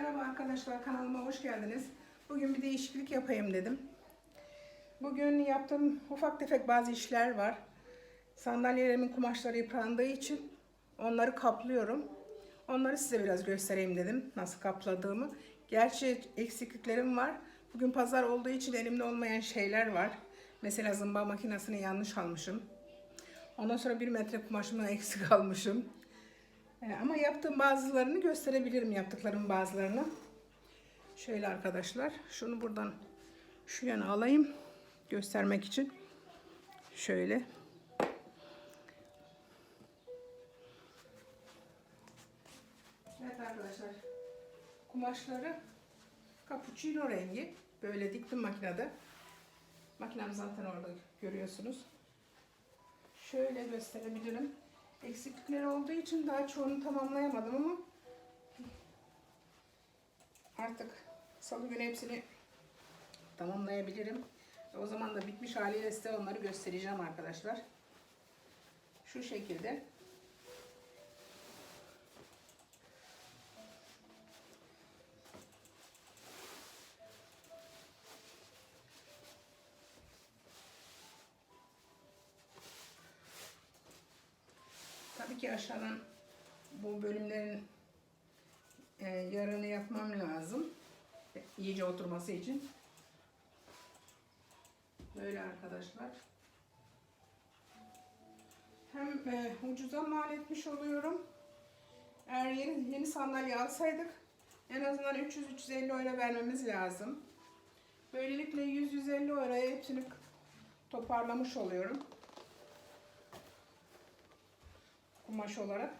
Merhaba arkadaşlar kanalıma hoş geldiniz. Bugün bir değişiklik yapayım dedim. Bugün yaptığım ufak tefek bazı işler var. Sandalyelerimin kumaşları yıprandığı için onları kaplıyorum. Onları size biraz göstereyim dedim nasıl kapladığımı. Gerçi eksikliklerim var. Bugün pazar olduğu için elimde olmayan şeyler var. Mesela zımba makinesini yanlış almışım. Ondan sonra bir metre kumaşımı eksik almışım. Ee, ama yaptığım bazılarını gösterebilirim yaptıklarım bazılarını. Şöyle arkadaşlar. Şunu buradan şu yana alayım. Göstermek için. Şöyle. Evet arkadaşlar. Kumaşları cappuccino rengi. Böyle diktim makinede. Makinem zaten orada görüyorsunuz. Şöyle gösterebilirim. Eksiklikleri olduğu için daha çoğunu tamamlayamadım ama artık salı günü hepsini tamamlayabilirim. O zaman da bitmiş haliyle size onları göstereceğim arkadaşlar. Şu şekilde. Tabii ki aşağıdan bu bölümlerin e, yarını yapmam lazım. İyice oturması için. Böyle arkadaşlar. Hem e, ucuza mal etmiş oluyorum. Eğer yeni, yeni sandalye alsaydık en azından 300-350 euro vermemiz lazım. Böylelikle 100-150 euroya hepsini toparlamış oluyorum. Kumaş olarak.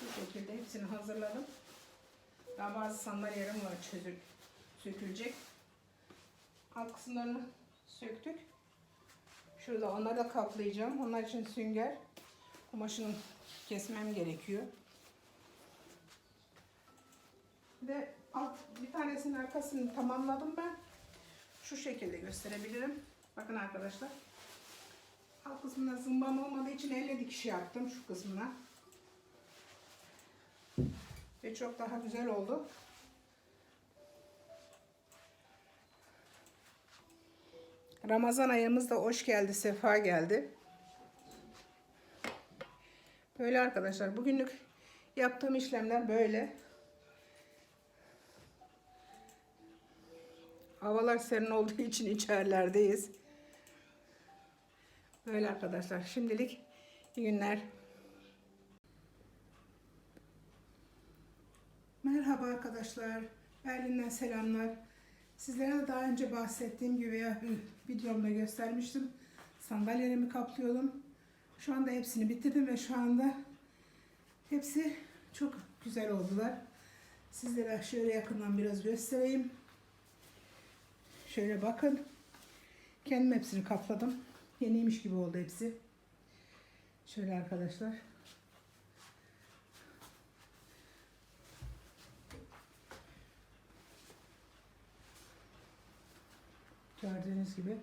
Şu şekilde hepsini hazırladım. Daha bazı sandalyelerim var çözük, sökülecek. Alt kısımlarını söktük. Şurada onları da kaplayacağım. Onlar için sünger kumaşını kesmem gerekiyor. Ve alt bir tanesinin arkasını tamamladım ben şu şekilde gösterebilirim. Bakın arkadaşlar. Alt kısmında zımbam olmadığı için elle dikiş yaptım şu kısmına. Ve çok daha güzel oldu. Ramazan ayımız da hoş geldi, sefa geldi. Böyle arkadaşlar. Bugünlük yaptığım işlemler böyle. Havalar serin olduğu için içerilerdeyiz. Böyle arkadaşlar. Şimdilik iyi günler. Merhaba arkadaşlar. Berlin'den selamlar. Sizlere de daha önce bahsettiğim gibi videomda göstermiştim. Sandalyelerimi kaplıyordum. Şu anda hepsini bitirdim ve şu anda hepsi çok güzel oldular. Sizlere şöyle yakından biraz göstereyim. Şöyle bakın. Kendim hepsini kapladım. Yeniymiş gibi oldu hepsi. Şöyle arkadaşlar. Gördüğünüz gibi.